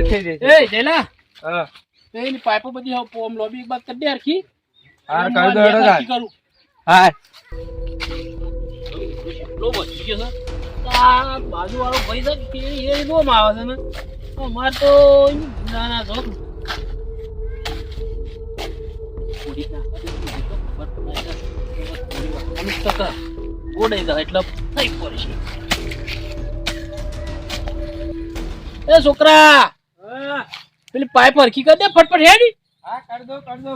Complete થઈ જશે એ જેલા હા તે એની પાઇપો બધી હવે પોમ લોબી એક બાદ કરી દે હરખી હાર કરી દો હેડો બે તાર. નક્કી કરું હાર એટલો બચી ગયો છે આ બાજુવાળો ભાઈ છે કે એ બોમ આવે છે ને અમાર તો ના ના જો થોડીક ના થોડીક તો ખબર પડે છે. થોડી વાર અમુક ટકા ગોડાઈ જાય એટલે થઈ એ છોકરા પેલી પાઇપ હરખી કરી દે ફટફટ હેડી. હા કરી દો કરી દો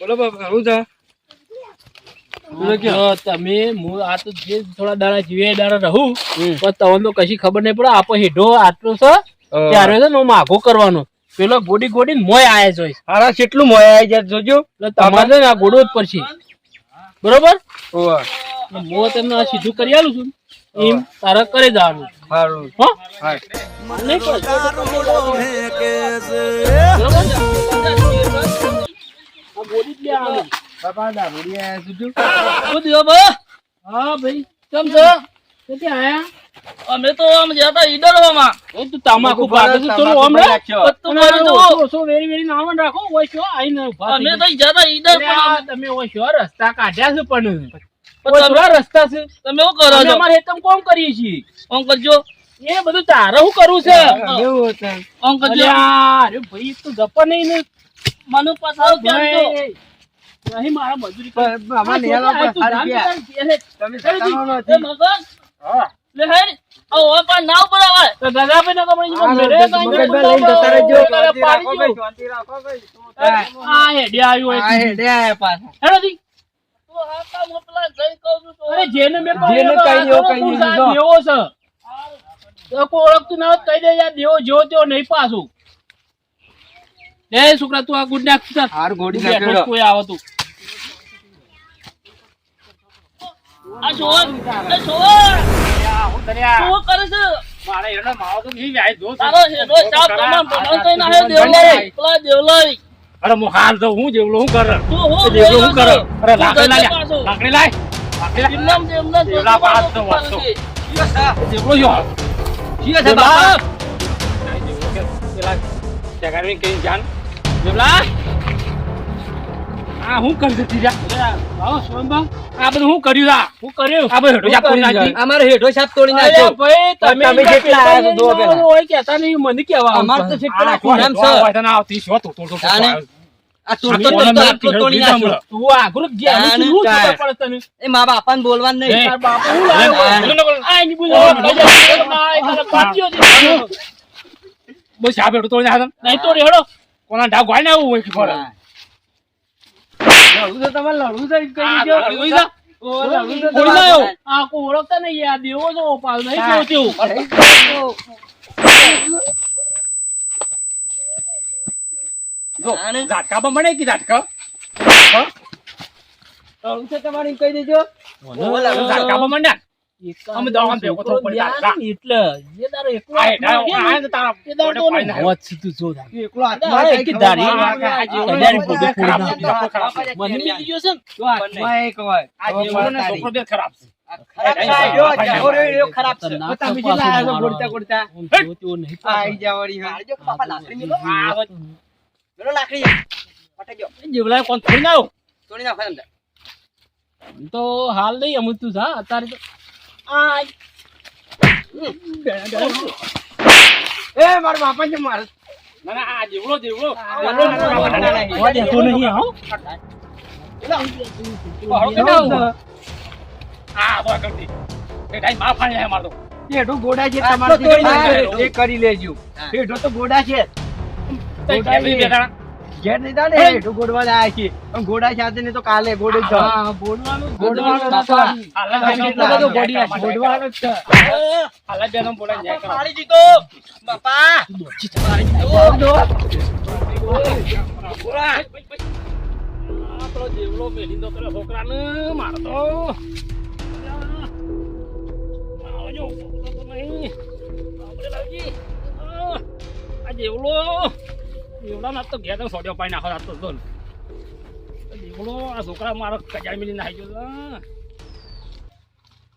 બોલો બાપા હું છે. બોલો કે. જો તમે હું આ તો જે થોડા દાડા જીવે દાડા રહું પણ તમને તો કશી ખબર નહીં પડે આપો હેઠો આટલો છે ત્યારે છે ને હું કરવાનો. પેલો ગોડી ગોડી મોય આયા જોઈશ હારા કેટલું મોયા જાય જોજો. એટલે તમારે આ ગોડો જ પડશે. બરોબર? ઓવા હું તમને આ સીધું કરી આલું છું એમ તારા કરે જવાનું સારું હો? હા નહીં આ ગોડી જ લે આનું. બાપા દારૂડી આયા જોજો શું થયું બા? હા ભાઈ. કેમ છો? ક્યાંથી આયા? અમે તો આમ જતા એ તું તમાકુ પાકે છે, થોડું આમ રાખ. મારી વેરી વેરી નાવાનું ઓય શો આઈ ઊભા અમે તો જતા ઈડર પણ તમે ઓય રસ્તા કાઢ્યા છે પણ. થોડા રસ્તા છે? તમે શું કરો છો? અમારે હેતમ કોમ કરીએ છીએ. આમ કરજો. એ બધું તારે શું કરવું છે? એવું હતું આમ કરજો. અરે ભાઈ તું ગપ્પા નહીં ને. મને પાછા પ્યારજો નહીં મારા મજૂરી તું ગયા. જાણ કે તમે હેડ. સતાવાનો મગન હા. લે હેડ આ પણ ના ઉપર આવે. તો દાદાભાઈ ના કપડાં હા, મેરે લઈને જતા રહેજો. રાખો ભાઈ, શાંતિ રાખો ભાઈ. આ હેડે આવ્યું આ હેડે આયા પાછા. હેડો જી. અરે જેને મેં જેને કહી આ કહી દેજો. દેવો છે કોઈ ઓળખતું ના કહી દે યાર દેવો જેવો તેવો નહીં પાછું. લે છોકરા તું આ ગુડ નાખ હાર ગોળી તું કોઈ આવે તું. આ છોકરા એ છોકરા હું કર્યા શું કરે છે. મારે એનો માવો તો નહીં જાય જો. તારો હેડો સાપ તમામ પ્રમાણ ના હે દેવલાઈ. પેલા દેવલાઈ. અરે હું હાલ તો હું જેવલો હું કર. તું જેવલો હું કર. અરે લાકડી લાય. લાકડી લાય. લાકડી લાય. જેવલા પાસ તો વાંચતો. જેવલો જો જીએ છે. બાપા. પેલા જગાડવી કઈ જાન દેવલા આ હું કરી દીધી જા. આવો સોમબા આ બધું હું કર્યું રા હું કર્યું? આ બધું હેઠો જા તોડી નાખી અમારે હેઠો સાપ તોડી નાખ્યો ભાઈ તમે તમે જેટલા આયા દો પેલા. હોય કહેતા નહીં મને કેવા અમાર તો છે. પેલા કોણ એમ સર. હોય આવતી છો તો તોડ તો આ આને તોડતો મને તોડી નાખ્યો. તું જ ગયા હું ખબર પડે તને? એ મા બાપાને બોલવાનું નહીં. તાર બાપા હું લાવ્યો? આ ની બોલો. ના, પાટીઓ દે બસ આ બેડો તોડી નાખ. નહીં તોડી હેડો. કોના ઢાક હોય ને આવું હોય પડે. લડવું તો તમારે લડવું છે કહી દીધો. લડવું છે? ઓળખતા નહીં આ દેવો નહીં. તેવું. ઝાટકામાં મળે કે ઝાટકા? તમારે કહી દેજો ઝાટકામાં પણ ને? અમે દવાખાને ભેગો થવું પડે એટલે એકલો આ તારા એ સીધું જો એકલો એકી કલ્યાણી ખરાબ. મને છે એક હોય. આ તો. છોકરો બે ખરાબ છે. કોણ થોડી ના હાલ નહીં અમુક તું જા અત્યારે તો એ મારા બાપા છે મારે ના ના જેવડો જેવડો. ના, ના, ના, ના, ના, ના. દેતો નહીં ના આવું? કરી લેજો. તો ગોડા છે. ઘેર નહીં થાય ને હેઠો ગોડવા જાય છે પણ ગોડા સાથે ને તો કાલે ગોડે જ. ગોડવાનું બધો. ગોડવાનો જ હાલા બેનો જાય. દીધો બાપા જેવડો છોકરાને મારતો. આવજો, નહીં. આપણે લાવજી. આ, આ જેવડો જેવડા ના તો ઘેર સોડ્યો પાઈ નાખો આ તો ને. આ આ છોકરા મારો કજાઈ મિલી નાખી ગયો.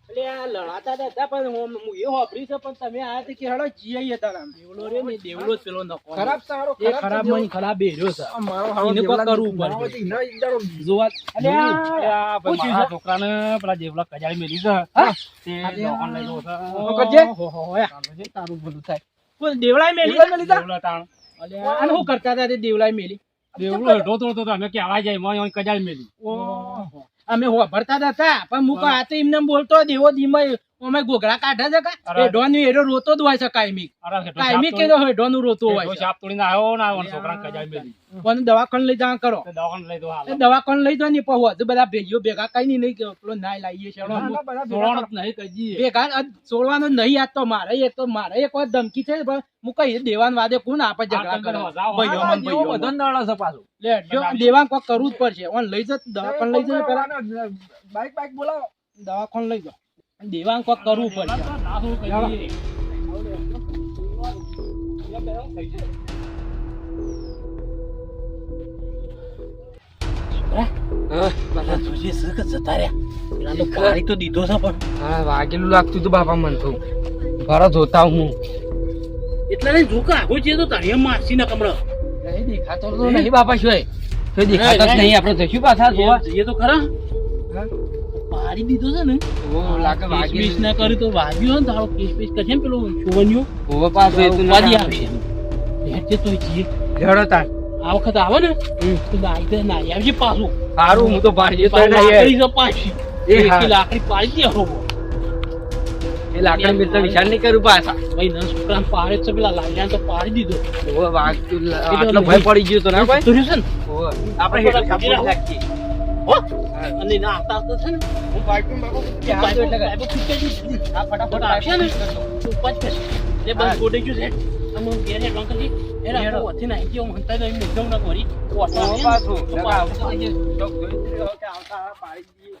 અલે આ લડાતા હતા પણ હું હું એ હોભળી છે પણ તમે તે કે હેડો જીઆઈએ તારા દેવલો રે ને દેવલો પેલો નકો ખરાબ સારો એ ખરાબમાં ખરાબ બેર્યો છે મારો હારો એને કોક દેવલા કરવું ના દાડો જોવા અલ્યા આ મારા? છોકરાને પેલા દેવલા કજાડી મેલી છે હા? તે અલ્યા. દવાખાને લઈ જવો છે. તારું ભલું થાય કોઈ દેવલાય મેલી મેલી દેવલા તાણ. અને શું કરતા હતા? તે દેવલાય મેલી. દેવલો હેઠો તો તો અમે કેવા જાય મોય ઓય મેલી. અમે હોભળતા તો હતા પણ મુકો આ તો એમને બોલતો દેવો ધીમે અમે ગોગળા કાઢે છે કા? એ ડોન એરો રોતો જ હોય છે કાયમી. કાયમી સાપ હોય ડોન રોતો હોય છે? સાપ તોડીને આવ્યો ને આવ્યો છોકરા કજાડી મેલી. પણ દવાખાને લઈ જવા કરો. દવાખાને લઈ દો હાલ. દવાખાને લઈ દો ને પણ હજુ બધા ભેગીઓ ભેગા કઈ નહીં કે પેલો નાય લાવીએ છે. ના, ના, નહીં કજીએ. ભેગા છોડવાનો નહીં આજ તો મારે એક તો મારે એક વાર ધમકી છે? પણ હું કઈ દેવાન વાદે કોણ આપે ઝઘડા કરો. ભાઈઓ મન ભાઈઓ બધો મન. છે પાછું. લે જો દેવાન કોઈ કરવું જ પડશે. ઓન લઈ જત દવાખાને લઈ જ પેલા બાઈક બાઈક બોલાવો. દવાખાને લઈ જાઓ. દેવાન કોક કરવું ના વાગેલું લાગતું હતું બાપા મન થયું ઘરે જોતા હું. એટલે નહીં જોકા આગો છે તો તારી મારસી ના કમળો. નહીં દેખાતો નહીં બાપા શું દેખાતો નહીં આપણે જશું પાછા જોવા? જઈએ તો ખરા. હા? મારી દીધો છે ને ઓ લાગે કેસ પીસ ના કરી તો વાગ્યો ને તારો પીસ પીસ કરશે ને પેલો છોવન્યો હોવે પાસ એ તો ના આવશે. હેઠે તો જઈએ લેવડો તાર. આ વખત આવે ને તો નાઈ દે નાઈ આવજે પાછો. સારું હું તો ભાડીએ તો ના એ લાકડી પાછી. એ લાકડી પાડી દે હો. એ લાકડા મિત્ર વિચાર નહીં કરું પાછા. ભાઈ ના છોકરાને પાડે છે પેલા લાલ્યાને તો પાડી દીધો. હોવે વાગતું આટલો ભય પડી ગયો તો ના ભાઈ? છે ને? આપણે હેડ કાપી નાખીએ. હો. અને ના આવતા આવતા છે ને હું બાઈકમાં બાપુ કે હાથ પાઇપો- એટલે કે પાઇપો ખીચાઈ દીધી. આ ફટાફટ આવશે ને ઉપજ એ બંધ હા. ગયું છે. આમ ઘેર હેડવા કરી. હેડ આપણે વચ્ચે નાહી ગયો, મંતા તો એમ એકદમ ના કરી. ઓટો પાછું આવતા નહીં. પાડી દઈએ